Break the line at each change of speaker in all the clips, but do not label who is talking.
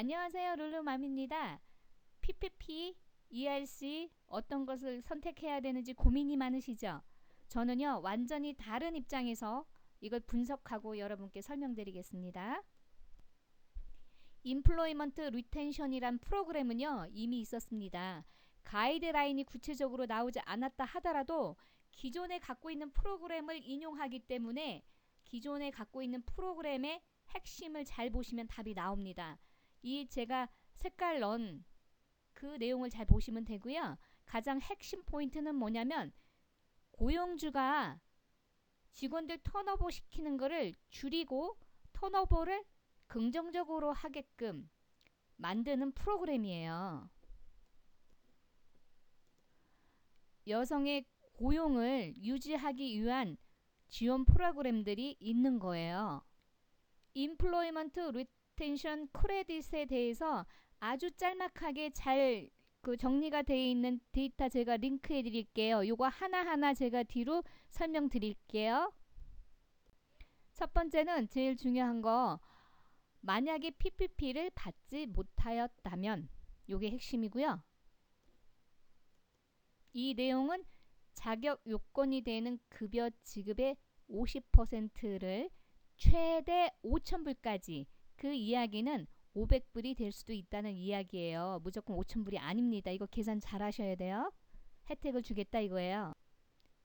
안녕하세요. 룰루맘입니다. PPP, ERC 어떤 것을 선택해야 되는지 고민이 많으시죠? 저는요, 완전히 다른 입장에서 이걸 분석하고 여러분께 설명드리겠습니다. 인플로이먼트 리텐션이란 프로그램은요, 이미 있었습니다. 가이드라인이 구체적으로 나오지 않았다 하더라도 기존에 갖고 있는 프로그램을 인용하기 때문에 기존에 갖고 있는 프로그램의 핵심을 잘 보시면 답이 나옵니다. 이 제가 색깔 넣은 그 내용을 잘 보시면 되고요. 가장 핵심 포인트는 뭐냐면 고용주가 직원들 턴오버 시키는 거를 줄이고 턴오버를 긍정적으로 하게끔 만드는 프로그램이에요. 여성의 고용을 유지하기 위한 지원 프로그램들이 있는 거예요. 인플로이먼트 리 텐션 크레딧에 대해서 아주 짤막하게 잘 그 정리가 되어 있는 데이터 제가 링크해 드릴게요. 요거 하나하나 제가 뒤로 설명드릴게요. 첫 번째는 제일 중요한 거 만약에 PPP를 받지 못하였다면 요게 핵심이고요. 이 내용은 자격 요건이 되는 급여 지급의 50%를 최대 5,000불까지 그 이야기는 500불이 될 수도 있다는 이야기예요. 무조건 5,000불이 아닙니다. 이거 계산 잘 하셔야 돼요. 혜택을 주겠다 이거예요.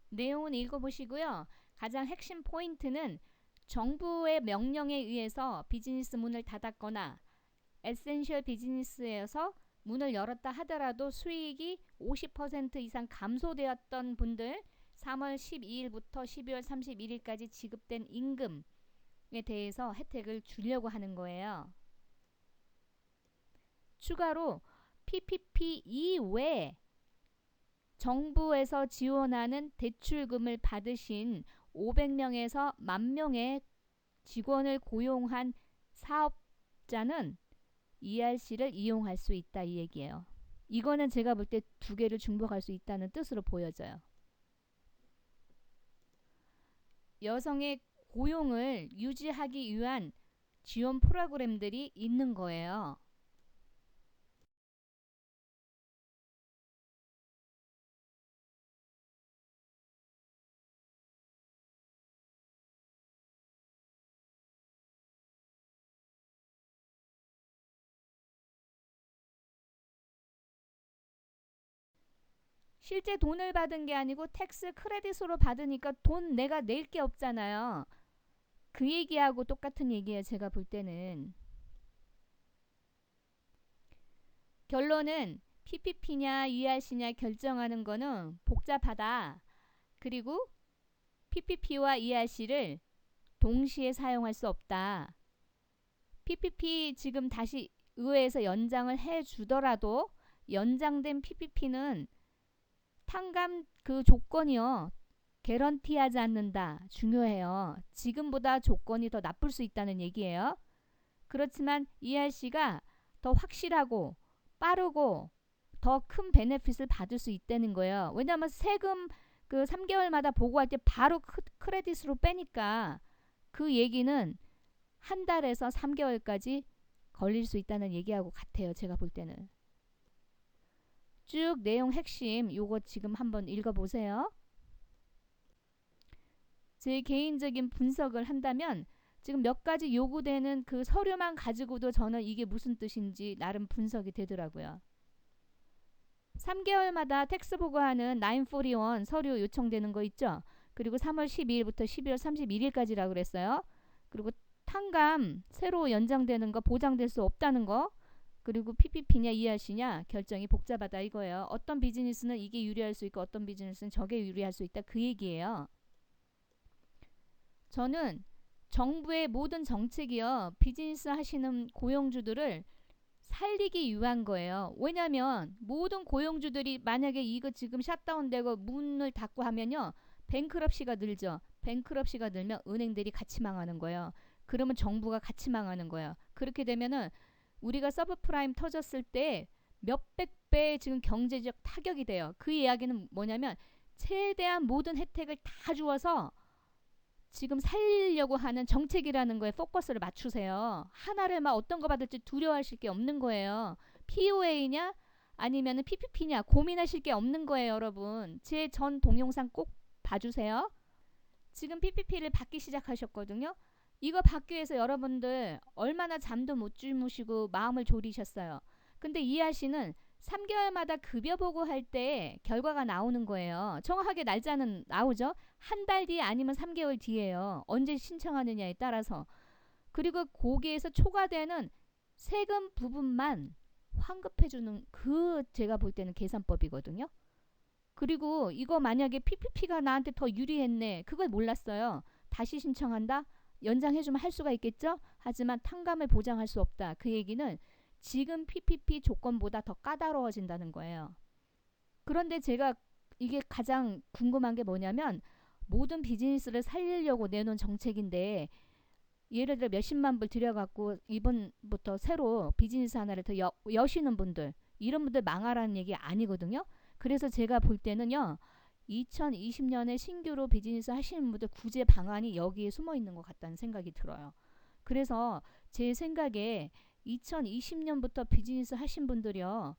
내용은 읽어보시고요. 가장 핵심 포인트는 정부의 명령에 의해서 비즈니스 문을 닫았거나 에센셜 비즈니스에서 문을 열었다 하더라도 수익이 50% 이상 감소되었던 분들 3월 12일부터 12월 31일까지 지급된 임금에 대해서 혜택을 주려고 하는 거예요. 추가로 PPP 이외에 정부에서 지원하는 대출금을 받으신 500명에서 만 명의 직원을 고용한 사업자는 ERC를 이용할 수 있다 이 얘기예요. 이거는 제가 볼 때 두 개를 중복할 수 있다는 뜻으로 보여져요. 여성의 고용을 유지하기 위한 지원 프로그램들이 있는 거예요. 실제 돈을 받은 게 아니고 텍스 크레딧으로 받으니까 돈 내가 낼 게 없잖아요. 그 얘기하고 똑같은 얘기예요. 제가 볼 때는. 결론은 PPP냐 ERC냐 결정하는 거는 복잡하다. 그리고 PPP와 ERC를 동시에 사용할 수 없다. PPP 지금 다시 의회에서 연장을 해 주더라도 연장된 PPP는 탕감 그 조건이요. 개런티하지 않는다. 중요해요. 지금보다 조건이 더 나쁠 수 있다는 얘기예요. 그렇지만 ERC가 더 확실하고 빠르고 더 큰 베네핏을 받을 수 있다는 거예요. 왜냐하면 세금 그 3개월마다 보고할 때 바로 크레딧으로 빼니까 그 얘기는 한 달에서 3개월까지 걸릴 수 있다는 얘기하고 같아요. 제가 볼 때는. 쭉 내용 핵심 요거 지금 한번 읽어보세요. 제 개인적인 분석을 한다면 지금 몇 가지 요구되는 그 서류만 가지고도 저는 이게 무슨 뜻인지 나름 분석이 되더라고요. 3개월마다 텍스 보고하는 941 서류 요청되는 거 있죠? 그리고 3월 12일부터 12월 31일까지라고 그랬어요. 그리고 탕감 새로 연장되는 거 보장될 수 없다는 거 그리고 PPP냐 ERC냐 결정이 복잡하다 이거예요. 어떤 비즈니스는 이게 유리할 수 있고 어떤 비즈니스는 저게 유리할 수 있다 그 얘기예요. 저는 정부의 모든 정책이요 비즈니스 하시는 고용주들을 살리기 위한 거예요. 왜냐하면 모든 고용주들이 만약에 이거 지금 샷다운되고 문을 닫고 하면요 뱅크럽시가 늘죠. 뱅크럽시가 늘면 은행들이 같이 망하는 거예요. 그러면 정부가 같이 망하는 거예요. 그렇게 되면은 우리가 서브프라임 터졌을 때 몇백 배 지금 경제적 타격이 돼요. 그 이야기는 뭐냐면 최대한 모든 혜택을 다 주어서 지금 살리려고 하는 정책이라는 거에 포커스를 맞추세요. 하나를 막 어떤 거 받을지 두려워하실 게 없는 거예요. POA냐 아니면 PPP냐 고민하실 게 없는 거예요, 여러분. 제 전 동영상 꼭 봐주세요. 지금 PPP를 받기 시작하셨거든요. 이거 받기 위해서 여러분들 얼마나 잠도 못 주무시고 마음을 졸이셨어요. 근데 이하 씨는 3개월마다 급여 보고 할 때 결과가 나오는 거예요. 정확하게 날짜는 나오죠. 한 달 뒤에 아니면 3개월 뒤에요. 언제 신청하느냐에 따라서. 그리고 거기에서 초과되는 세금 부분만 환급해 주는 그 제가 볼 때는 계산법이거든요. 그리고 이거 만약에 PPP가 나한테 더 유리했네. 그걸 몰랐어요. 다시 신청한다? 연장해주면 할 수가 있겠죠? 하지만 탕감을 보장할 수 없다. 그 얘기는 지금 PPP 조건보다 더 까다로워진다는 거예요. 그런데 제가 이게 가장 궁금한 게 뭐냐면 모든 비즈니스를 살리려고 내놓은 정책인데 예를 들어 몇십만 불 들여갖고 이번부터 새로 비즈니스 하나를 더 여, 여시는 분들 이런 분들 망하라는 얘기 아니거든요. 그래서 제가 볼 때는요. 2020년에 신규로 비즈니스 하시는 분들 구제 방안이 여기에 숨어 있는 것 같다는 생각이 들어요. 그래서 제 생각에 2020년부터 비즈니스 하신 분들이요.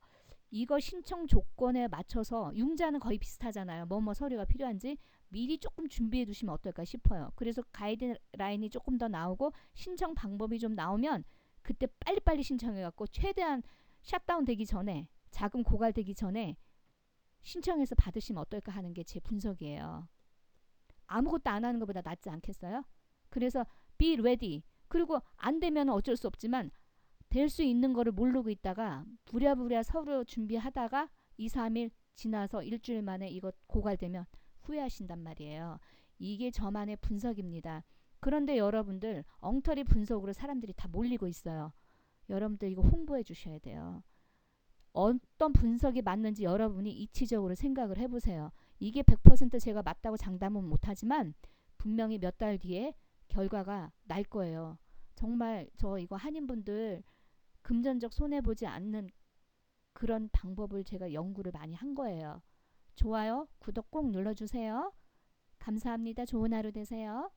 이거 신청 조건에 맞춰서 융자는 거의 비슷하잖아요. 뭐뭐 서류가 필요한지 미리 조금 준비해 두시면 어떨까 싶어요. 그래서 가이드라인이 조금 더 나오고 신청 방법이 좀 나오면 그때 빨리빨리 신청해 갖고 최대한 샷다운 되기 전에 자금 고갈되기 전에 신청해서 받으시면 어떨까 하는 게 제 분석이에요. 아무것도 안 하는 것보다 낫지 않겠어요? 그래서 be ready. 그리고 안 되면 어쩔 수 없지만 될 수 있는 거를 모르고 있다가 부랴부랴 서류 준비하다가 2, 3일 지나서 일주일 만에 이거 고갈되면 후회하신단 말이에요. 이게 저만의 분석입니다. 그런데 여러분들 엉터리 분석으로 사람들이 다 몰리고 있어요. 여러분들 이거 홍보해 주셔야 돼요. 어떤 분석이 맞는지 여러분이 이치적으로 생각을 해보세요. 이게 100% 제가 맞다고 장담은 못하지만 분명히 몇 달 뒤에 결과가 날 거예요. 정말 저 이거 한인분들 금전적 손해 보지 않는 그런 방법을 제가 연구를 많이 한 거예요. 좋아요, 구독 꼭 눌러주세요. 감사합니다. 좋은 하루 되세요.